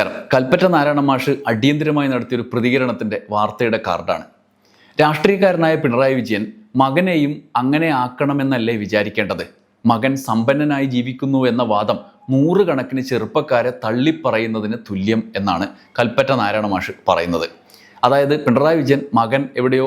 നമസ്കാരം. കൽപ്പറ്റ നാരായണ മാഷ് അടിയന്തിരമായി നടത്തിയൊരു പ്രതികരണത്തിന്റെ വാർത്തയുടെ കാർഡാണ്. രാഷ്ട്രീയക്കാരനായ പിണറായി വിജയൻ മകനെയും അങ്ങനെ ആക്കണമെന്നല്ലേ വിചാരിക്കേണ്ടത്? മകൻ സമ്പന്നനായി ജീവിക്കുന്നു എന്ന വാദം നൂറുകണക്കിന് ചെറുപ്പക്കാരെ തള്ളിപ്പറയുന്നതിന് തുല്യം എന്നാണ് കൽപ്പറ്റ നാരായണ മാഷ് പറയുന്നത്. അതായത് പിണറായി വിജയൻ മകൻ എവിടെയോ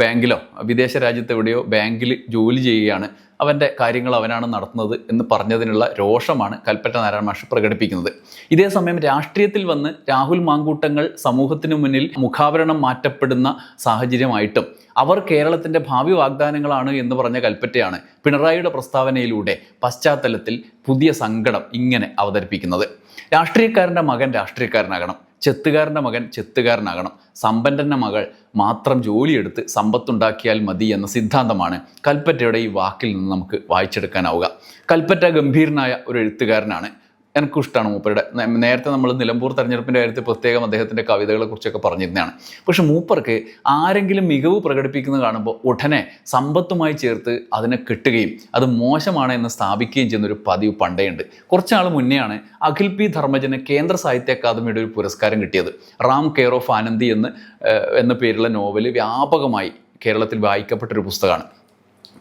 ബാങ്കിലോ വിദേശ രാജ്യത്ത് എവിടെയോ ബാങ്കിൽ ജോലി ചെയ്യുകയാണ്. അവന്റെ കാര്യങ്ങൾ അവനാണ് നടത്തുന്നത് എന്ന് പറഞ്ഞതിനുള്ള രോഷമാണ് കൽപ്പറ്റ നാരായണ മാഷ് പ്രകടിപ്പിക്കുന്നത്. ഇതേസമയം രാഷ്ട്രീയത്തിൽ വന്ന് രാഹുൽ മാങ്കൂട്ടങ്ങൾ സമൂഹത്തിന് മുന്നിൽ മുഖാവരണം മാറ്റപ്പെടുന്ന സാഹചര്യമായിട്ടും അവർ കേരളത്തിന്റെ ഭാവി വാഗ്ദാനങ്ങളാണ് എന്ന് പറഞ്ഞ കൽപ്പറ്റയാണ് പിണറായിയുടെ പ്രസ്താവനയിലൂടെ പശ്ചാത്തലത്തിൽ പുതിയ സങ്കടം ഇങ്ങനെ അവതരിപ്പിക്കുന്നത്. രാഷ്ട്രീയക്കാരന്റെ മകൻ രാഷ്ട്രീയക്കാരനാകണം. ചെത്തുകാരന്റെ മകൻ ചെത്തുകാരനാകണം. സമ്പന്നന്റെ മകൾ മാത്രം ജോലിയെടുത്ത് സമ്പത്തുണ്ടാക്കിയാൽ മതി എന്ന സിദ്ധാന്തമാണ് കൽപ്പറ്റയുടെ ഈ വാക്കിൽ നിന്ന് നമുക്ക് വായിച്ചെടുക്കാനാവുക. കൽപ്പറ്റ ഗംഭീരനായ ഒരു എഴുത്തുകാരനാണ്. എനിക്കും ഇഷ്ടമാണ് മൂപ്പരുടെ നേരത്തെ നമ്മൾ നിലമ്പൂർ തെരഞ്ഞെടുപ്പിന്റെ കാര്യത്തിൽ പ്രത്യേകം അദ്ദേഹത്തിന്റെ കവിതകളെ കുറിച്ചൊക്കെ പറഞ്ഞിരുന്നതാണ്. പക്ഷെ മൂപ്പർക്ക് ആരെങ്കിലും മികവ് പ്രകടിപ്പിക്കുന്നത് കാണുമ്പോൾ ഉടനെ സമ്പത്തുമായി ചേർത്ത് അതിനെ കിട്ടുകയും അത് മോശമാണ് എന്ന് സ്ഥാപിക്കുകയും ചെയ്യുന്ന ഒരു പതിവ് പണ്ടേയുണ്ട് കുറച്ചാൾ മുന്നെയാണ് അഖിൽ പി ധർമ്മജന് കേന്ദ്ര സാഹിത്യ അക്കാദമിയുടെ ഒരു പുരസ്കാരം കിട്ടിയത്. റാം കെയർ ഓഫ് ആനന്ദി എന്ന് എന്ന പേരുള്ള നോവൽ വ്യാപകമായി കേരളത്തിൽ വായിക്കപ്പെട്ടൊരു പുസ്തകമാണ്.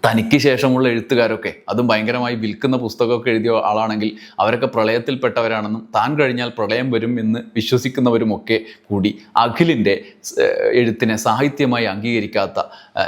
തനിക്ക് ശേഷമുള്ള എഴുത്തുകാരൊക്കെ അതും ഭയങ്കരമായി വിൽക്കുന്ന പുസ്തകമൊക്കെ എഴുതിയ ആളാണെങ്കിൽ അവരൊക്കെ പ്രളയത്തിൽപ്പെട്ടവരാണെന്നും താൻ കഴിഞ്ഞാൽ പ്രളയം വരും എന്ന് വിശ്വസിക്കുന്നവരുമൊക്കെ കൂടി അഖിലിന്റെ എഴുത്തിനെ സാഹിത്യമായി അംഗീകരിക്കാത്ത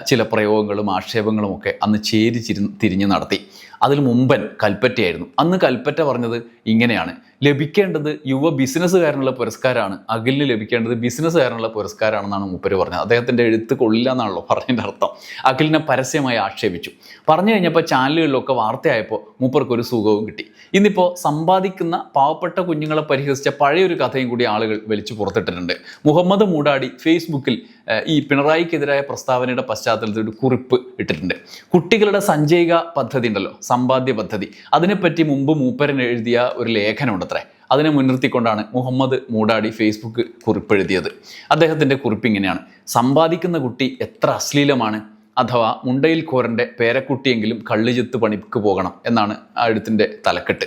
ചില പ്രയോഗങ്ങളും ആക്ഷേപങ്ങളും ഒക്കെ അന്ന് ചേരി തിരിഞ്ഞ് നടത്തി. അതിൽ മുമ്പൻ കൽപ്പറ്റയായിരുന്നു. അന്ന് കൽപ്പറ്റ പറഞ്ഞത് ഇങ്ങനെയാണ്. ലഭിക്കേണ്ടത് യുവ ബിസിനസ്സുകാരനുള്ള പുരസ്കാരമാണ്. അഖിലിന് ലഭിക്കേണ്ടത് ബിസിനസ്സുകാരനുള്ള പുരസ്കാരമാണെന്നാണ് മൂപ്പര് പറഞ്ഞത്. അദ്ദേഹത്തിന്റെ എഴുത്ത് കൊള്ളില്ല എന്നാണല്ലോ പറഞ്ഞതിന്റെ അർത്ഥം. അഖിലിനെ പരസ്യമായി ആക്ഷേപിച്ചു. പറഞ്ഞു കഴിഞ്ഞപ്പോൾ ചാനലുകളിലൊക്കെ വാർത്തയായപ്പോൾ മൂപ്പർക്ക് ഒരു സുഖവും കിട്ടി. ഇന്നിപ്പോൾ സമ്പാദിക്കുന്ന പാവപ്പെട്ട കുഞ്ഞുങ്ങളെ പരിഹസിച്ച പഴയൊരു കഥയും കൂടി ആളുകൾ വലിച്ചു പുറത്തിട്ടിട്ടുണ്ട്. മുഹമ്മദ് മൂടാടി ഫേസ്ബുക്കിൽ ഈ പിണറായിക്കെതിരായ പ്രസ്താവനയുടെ പശ്ചാത്തലത്തിൽ ഒരു കുറിപ്പ് ഇട്ടിട്ടുണ്ട്. കുട്ടികളുടെ സഞ്ചയിക പദ്ധതി ഉണ്ടല്ലോ സമ്പാദ്യ പദ്ധതി. അതിനെപ്പറ്റി മുമ്പ് മൂപ്പരൻ എഴുതിയ ഒരു ലേഖനമുണ്ടത്രേ. അതിനെ മുൻനിർത്തിക്കൊണ്ടാണ് മുഹമ്മദ് മൂടാടി ഫേസ്ബുക്ക് കുറിപ്പെഴുതിയത്. അദ്ദേഹത്തിന്റെ കുറിപ്പ് ഇങ്ങനെയാണ് സമ്പാദിക്കുന്ന കുട്ടി എത്ര അശ്ലീലമാണ്. അഥവാ മുണ്ടയിൽ കോരന്റെ പേരക്കുട്ടിയെങ്കിലും കള്ളിചെത്ത് പണിക്ക് പോകണം എന്നാണ് ആ എഴുത്തിന്റെ തലക്കെട്ട്.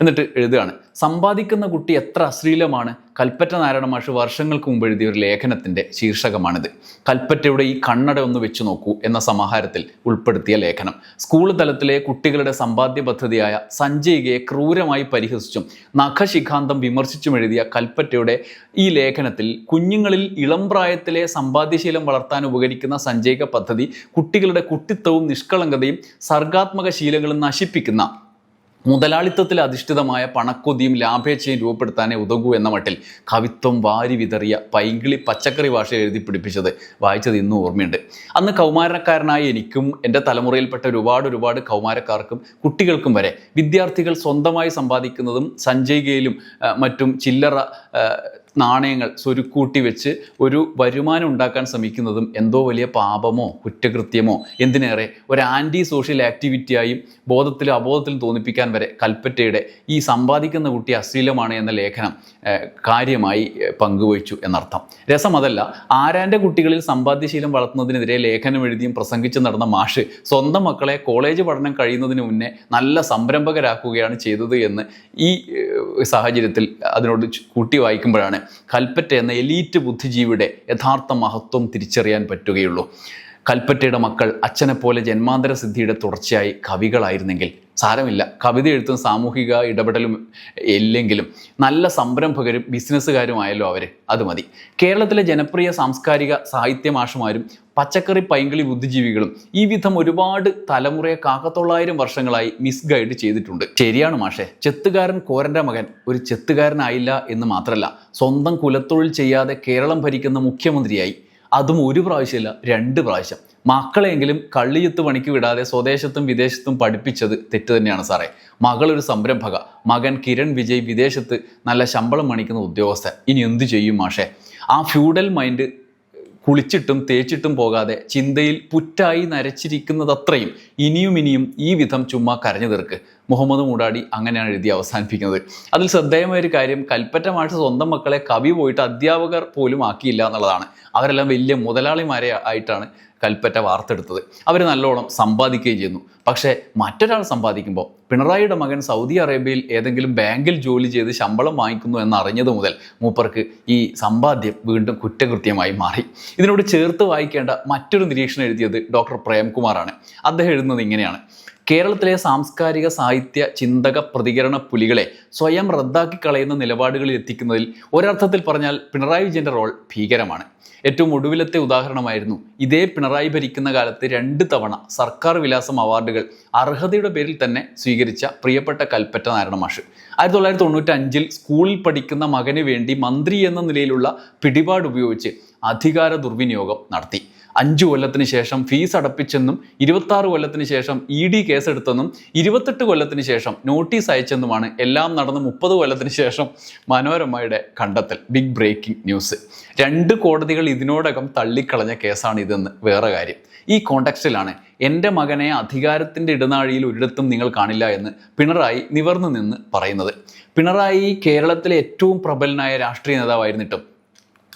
എന്നിട്ട് എഴുതുകയാണ്. സമ്പാദിക്കുന്ന കുട്ടി എത്ര അശ്ലീലമാണ്. കൽപ്പറ്റ നാരായണ മാഷ് വർഷങ്ങൾക്ക് മുമ്പ് എഴുതിയ ഒരു ലേഖനത്തിന്റെ ശീർഷകമാണിത്. കൽപ്പറ്റയുടെ ഈ കണ്ണട ഒന്ന് വെച്ചു നോക്കൂ എന്ന സമാഹാരത്തിൽ ഉൾപ്പെടുത്തിയ ലേഖനം. സ്കൂൾ തലത്തിലെ കുട്ടികളുടെ സമ്പാദ്യ പദ്ധതിയായ സഞ്ജയികയെ ക്രൂരമായി പരിഹസിച്ചും നഖശിഖാന്തം വിമർശിച്ചും എഴുതിയ കൽപ്പറ്റയുടെ ഈ ലേഖനത്തിൽ കുഞ്ഞുങ്ങളിൽ ഇളം പ്രായത്തിലെ സമ്പാദ്യശീലം വളർത്താൻ ഉപകരിക്കുന്ന സഞ്ജയിക പദ്ധതി കുട്ടികളുടെ കുട്ടിത്വവും നിഷ്കളങ്കതയും സർഗാത്മക ശീലങ്ങളും നശിപ്പിക്കുന്ന മുതലാളിത്തത്തിൽ അധിഷ്ഠിതമായ പണക്കൊതിയും ലാഭേച്ഛയും രൂപപ്പെടുത്താനേ ഉതകൂ എന്ന മട്ടിൽ കവിത്വം വാരി വിതറിയ പൈങ്കിളി പച്ചക്കറി ഭാഷ എഴുതി പിടിപ്പിച്ചത് വായിച്ചത് ഇന്നും ഓർമ്മയുണ്ട്. അന്ന് കൗമാരക്കാരനായ എനിക്കും എന്റെ തലമുറയിൽപ്പെട്ട ഒരുപാട് ഒരുപാട് കൗമാരക്കാർക്കും കുട്ടികൾക്കും വരെ വിദ്യാർത്ഥികൾ സ്വന്തമായി സമ്പാദിക്കുന്നതും സഞ്ചയികയിലും മറ്റും ചില്ലറ നാണയങ്ങൾ സ്വരുക്കൂട്ടി വെച്ച് ഒരു വരുമാനം ഉണ്ടാക്കാൻ ശ്രമിക്കുന്നതും എന്തോ വലിയ പാപമോ കുറ്റകൃത്യമോ എന്തിനേറെ ഒരു ആന്റി സോഷ്യൽ ആക്ടിവിറ്റിയായും ബോധത്തിലും അബോധത്തിലും തോന്നിപ്പിക്കാൻ വരെ കൽപ്പറ്റയുടെ ഈ സമ്പാദിക്കുന്ന കുട്ടി അശ്ലീലമാണ് എന്ന ലേഖനം കാര്യമായി പങ്കുവച്ചു എന്നർത്ഥം. രസം അതല്ല ആരാന്റെ കുട്ടികളിൽ സമ്പാദ്യശീലം വളർത്തുന്നതിനെതിരെ ലേഖനം എഴുതിയും പ്രസംഗിച്ചു നടന്ന മാഷ് സ്വന്തം മക്കളെ കോളേജ് പഠനം കഴിയുന്നതിന് മുന്നേ നല്ല സംരംഭകരാക്കുകയാണ് ചെയ്തത് എന്ന് ഈ സാഹചര്യത്തിൽ അതിനോട് കൂട്ടി വായിക്കുമ്പോഴാണ് കൽപ്പറ്റ എന്ന എലീറ്റ് ബുദ്ധിജീവിയുടെ യഥാർത്ഥ മഹത്വം തിരിച്ചറിയാൻ പറ്റുകയുള്ളൂ. കൽപ്പറ്റയുടെ മക്കൾ അച്ഛനെപ്പോലെ ജന്മാന്തര സിദ്ധിയുടെ തുടർച്ചയായി കവികളായിരുന്നെങ്കിൽ സാരമില്ല. കവിത എഴുത്തും സാമൂഹിക ഇടപെടലും ഇല്ലെങ്കിലും നല്ല സംരംഭകരും ബിസിനസ്സുകാരുമായല്ലോ അവർ അത് മതി. കേരളത്തിലെ ജനപ്രിയ സാംസ്കാരിക സാഹിത്യ മാഷുമാരും പച്ചക്കറി പൈങ്കിളി ബുദ്ധിജീവികളും ഈ വിധം ഒരുപാട് തലമുറയെ കാക്കത്തൊള്ളായിരം വർഷങ്ങളായി മിസ്ഗൈഡ് ചെയ്തിട്ടുണ്ട്. ശരിയാണ് മാഷെ. ചെത്തുകാരൻ കോരന്റെ മകൻ ഒരു ചെത്തുകാരനായില്ല എന്ന് മാത്രമല്ല സ്വന്തം കുലത്തൊഴിൽ ചെയ്യാതെ കേരളം ഭരിക്കുന്ന മുഖ്യമന്ത്രിയായി അതും ഒരു പ്രാവശ്യമല്ല രണ്ട് പ്രാവശ്യം. മക്കളെങ്കിലും കള്ളിയത്ത് പണിക്ക് വിടാതെ സ്വദേശത്തും വിദേശത്തും പഠിപ്പിച്ചത് തെറ്റ് തന്നെയാണ് സാറേ. മകളൊരു സംരംഭക മകൻ കിരൺ വിജയ് വിദേശത്ത് നല്ല ശമ്പളം പണിക്കുന്ന ഉദ്യോഗസ്ഥൻ. ഇനി എന്തു ചെയ്യും മാഷേ? ആ ഫ്യൂഡൽ മൈൻഡ് കുളിച്ചിട്ടും തേച്ചിട്ടും പോകാതെ ചിന്തയിൽ പുറ്റായി നരച്ചിരിക്കുന്നതത്രയും ഇനിയും ഇനിയും ഈ വിധം ചുമ്മാ കരഞ്ഞു തീർക്ക്. മുഹമ്മദ് മൂടാടി അങ്ങനെയാണ് എഴുതി അവസാനിപ്പിക്കുന്നത്. അതിൽ ശ്രദ്ധേയമായ ഒരു കാര്യം കൽപ്പറ്റ മാഷ് സ്വന്തം മക്കളെ കവി പോയിട്ട് അധ്യാപകർ പോലും ആക്കിയില്ല എന്നുള്ളതാണ്. അവരെല്ലാം വലിയ മുതലാളിമാരെ ആയിട്ടാണ് കൽപ്പറ്റ വാർത്തെടുത്തത്. അവർ നല്ലോണം സമ്പാദിക്കുകയും ചെയ്യുന്നു. പക്ഷേ മറ്റൊരാൾ സമ്പാദിക്കുമ്പോൾ പിണറായിയുടെ മകൻ സൗദി അറേബ്യയിൽ ഏതെങ്കിലും ബാങ്കിൽ ജോലി ചെയ്ത് ശമ്പളം വാങ്ങിക്കുന്നു എന്നറിഞ്ഞത് മുതൽ മൂപ്പർക്ക് ഈ സമ്പാദ്യം വീണ്ടും കുറ്റകൃത്യമായി മാറി. ഇതിനോട് ചേർത്ത് വായിക്കേണ്ട മറ്റൊരു നിരീക്ഷണം എഴുതിയത് ഡോക്ടർ പ്രേംകുമാറാണ്. അദ്ദേഹം എഴുതുന്നത് ഇങ്ങനെയാണ്. കേരളത്തിലെ സാംസ്കാരിക സാഹിത്യ ചിന്തക പ്രതികരണ പുലികളെ സ്വയം റദ്ദാക്കി കളയുന്ന നിലപാടുകളിൽ എത്തിക്കുന്നതിൽ ഒരർത്ഥത്തിൽ പറഞ്ഞാൽ പിണറായി വിജയന്റെ റോൾ ഭീകരമാണ്. ഏറ്റവും ഒടുവിലത്തെ ഉദാഹരണമായിരുന്നു ഇതേ പിണറായി ഭരിക്കുന്ന കാലത്ത് രണ്ട് തവണ സർക്കാർ വിലാസം അവാർഡുകൾ അർഹതയുടെ പേരിൽ തന്നെ സ്വീകരിച്ച പ്രിയപ്പെട്ട കൽപ്പറ്റ നാരായണ മാഷ് ആയിരത്തി തൊള്ളായിരത്തി തൊണ്ണൂറ്റി അഞ്ചിൽ സ്കൂളിൽ പഠിക്കുന്ന മകന് വേണ്ടി മന്ത്രി എന്ന നിലയിലുള്ള പിടിപാട് ഉപയോഗിച്ച് അധികാര ദുർവിനിയോഗം നടത്തി. അഞ്ചു കൊല്ലത്തിന് ശേഷം ഫീസ് അടപ്പിച്ചെന്നും ഇരുപത്തി ആറ് കൊല്ലത്തിന് ശേഷം ഇ ഡി കേസെടുത്തെന്നും ഇരുപത്തെട്ട് കൊല്ലത്തിന് ശേഷം നോട്ടീസ് അയച്ചെന്നുമാണ് എല്ലാം നടന്ന് മുപ്പത് കൊല്ലത്തിന് ശേഷം മനോരമയുടെ കണ്ടെത്തൽ. ബിഗ് ബ്രേക്കിംഗ് ന്യൂസ് രണ്ട് കോടതികൾ ഇതിനോടകം തള്ളിക്കളഞ്ഞ കേസാണ് ഇതെന്ന് വേറെ കാര്യം. ഈ കോണ്ടക്സ്റ്റിലാണ് എന്റെ മകനെ അധികാരത്തിന്റെ ഇടനാഴിയിൽ ഒരിടത്തും നിങ്ങൾ കാണില്ല എന്ന് പിണറായി നിവർന്നു നിന്ന് പറയുന്നത്. പിണറായി കേരളത്തിലെ ഏറ്റവും പ്രബലനായ രാഷ്ട്രീയ നേതാവായിരുന്നിട്ടും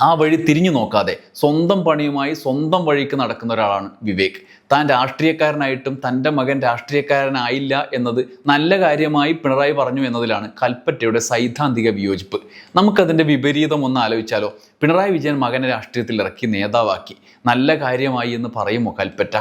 ആ വഴി തിരിഞ്ഞു നോക്കാതെ സ്വന്തം പണിയുമായി സ്വന്തം വഴിക്ക് നടക്കുന്ന ഒരാളാണ് വിവേക്. താൻ രാഷ്ട്രീയക്കാരനായിട്ടും തന്റെ മകൻ രാഷ്ട്രീയക്കാരനായില്ല എന്നത് നല്ല കാര്യമായി പിണറായി പറഞ്ഞു എന്നതിലാണ് കൽപ്പറ്റയുടെ സൈദ്ധാന്തിക വിയോജിപ്പ്. നമുക്കതിന്റെ വിപരീതം ഒന്ന് ആലോചിച്ചാലോ? പിണറായി വിജയൻ മകനെ രാഷ്ട്രീയത്തിൽ ഇറക്കി നേതാവാക്കി. നല്ല കാര്യമായി എന്ന് പറയുമോ കൽപ്പറ്റ?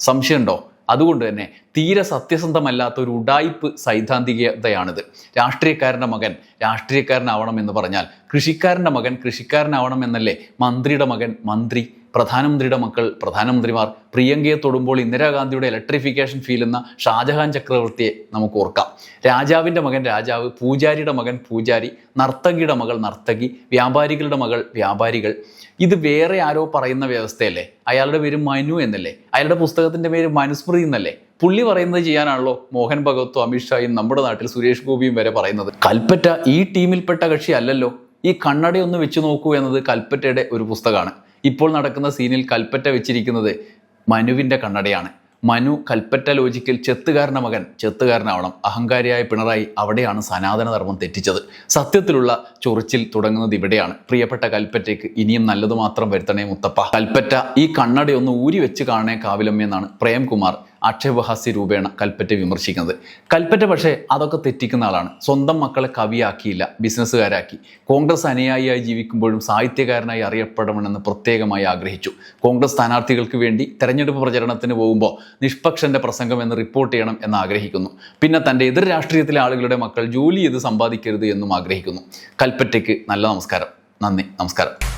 സംശയമുണ്ടോ? അതുകൊണ്ട് തന്നെ തീരെ സത്യസന്ധമല്ലാത്ത ഒരു ഉഡായിപ്പ് സൈദ്ധാന്തികതയാണിത്. രാഷ്ട്രീയക്കാരന്റെ മകൻ രാഷ്ട്രീയക്കാരനാവണം എന്ന് പറഞ്ഞാൽ കൃഷിക്കാരന്റെ മകൻ കൃഷിക്കാരനാവണം എന്നല്ലേ മന്ത്രിയുടെ മകൻ മന്ത്രി പ്രധാനമന്ത്രിയുടെ മക്കൾ പ്രധാനമന്ത്രിമാർ പ്രിയങ്കയെ തൊടുമ്പോൾ ഇന്ദിരാഗാന്ധിയുടെ ഇലക്ട്രിഫിക്കേഷൻ ഫീൽ എന്ന ഷാജഹാൻ ചക്രവർത്തിയെ നമുക്ക് ഓർക്കാം. രാജാവിന്റെ മകൻ രാജാവ് പൂജാരിയുടെ മകൻ പൂജാരി നർത്തകിയുടെ മകൾ നർത്തകി വ്യാപാരികളുടെ മകൾ വ്യാപാരികൾ. ഇത് വേറെ ആരോ പറയുന്ന വ്യവസ്ഥയല്ലേ? അയാളുടെ പേര് മനു എന്നല്ലേ? അയാളുടെ പുസ്തകത്തിന്റെ പേര് മനുസ്മൃതി എന്നല്ലേ? പുള്ളി പറയുന്നത് ചെയ്യാനാണല്ലോ മോഹൻ ഭഗവത്തും അമിത്ഷായും നമ്മുടെ നാട്ടിൽ സുരേഷ് ഗോപിയും വരെ പറയുന്നത്. കൽപ്പറ്റ ഈ ടീമിൽപ്പെട്ട കക്ഷി അല്ലല്ലോ. ഈ കണ്ണടയൊന്ന് വെച്ചു നോക്കൂ എന്നത് കൽപ്പറ്റയുടെ ഒരു പുസ്തകമാണ്. ഇപ്പോൾ നടക്കുന്ന സീനിൽ കൽപ്പറ്റ വെച്ചിരിക്കുന്നത് മനുവിന്റെ കണ്ണടയാണ്. മനു കൽപ്പറ്റ ലോജിക്കിൽ ചെത്തുകാരന മകൻ ചെത്തുകാരനാവണം. അഹങ്കാരിയായ പിണറായി അവിടെയാണ് സനാതന ധർമ്മം തെറ്റിച്ചത്. സത്യത്തിലുള്ള ചൊറിച്ചിൽ തുടങ്ങുന്നത് ഇവിടെയാണ്. പ്രിയപ്പെട്ട കൽപ്പറ്റയ്ക്ക് ഇനിയും നല്ലത് മാത്രം വരുത്തണേ മുത്തപ്പ. കൽപ്പറ്റ ഈ കണ്ണടയൊന്ന് ഊരി വെച്ച് കാണണേ കാവിലമ്മയെന്നാണ് പ്രേംകുമാർ ആക്ഷേപഹാസ്യ രൂപേണ കൽപ്പറ്റ വിമർശിക്കുന്നത്. കൽപ്പറ്റ പക്ഷേ അതൊക്കെ തെറ്റിക്കുന്ന ആളാണ്. സ്വന്തം മക്കളെ കവിയാക്കിയില്ല ബിസിനസ്സുകാരാക്കി. കോൺഗ്രസ് അനുയായിയായി ജീവിക്കുമ്പോഴും സാഹിത്യകാരനായി അറിയപ്പെടണമെന്ന് പ്രത്യേകമായി ആഗ്രഹിച്ചു. കോൺഗ്രസ് സ്ഥാനാർത്ഥികൾക്ക് വേണ്ടി തെരഞ്ഞെടുപ്പ് പ്രചരണത്തിന് പോകുമ്പോൾ നിഷ്പക്ഷന്റെ പ്രസംഗം എന്ന് റിപ്പോർട്ട് ചെയ്യണം എന്ന് ആഗ്രഹിക്കുന്നു. പിന്നെ തന്റെ എതിർ രാഷ്ട്രീയത്തിലെ ആളുകളുടെ മക്കൾ ജോലി ചെയ്ത് സമ്പാദിക്കരുത് എന്നും ആഗ്രഹിക്കുന്നു. കൽപ്പറ്റയ്ക്ക് നല്ല നമസ്കാരം. നന്ദി. നമസ്കാരം.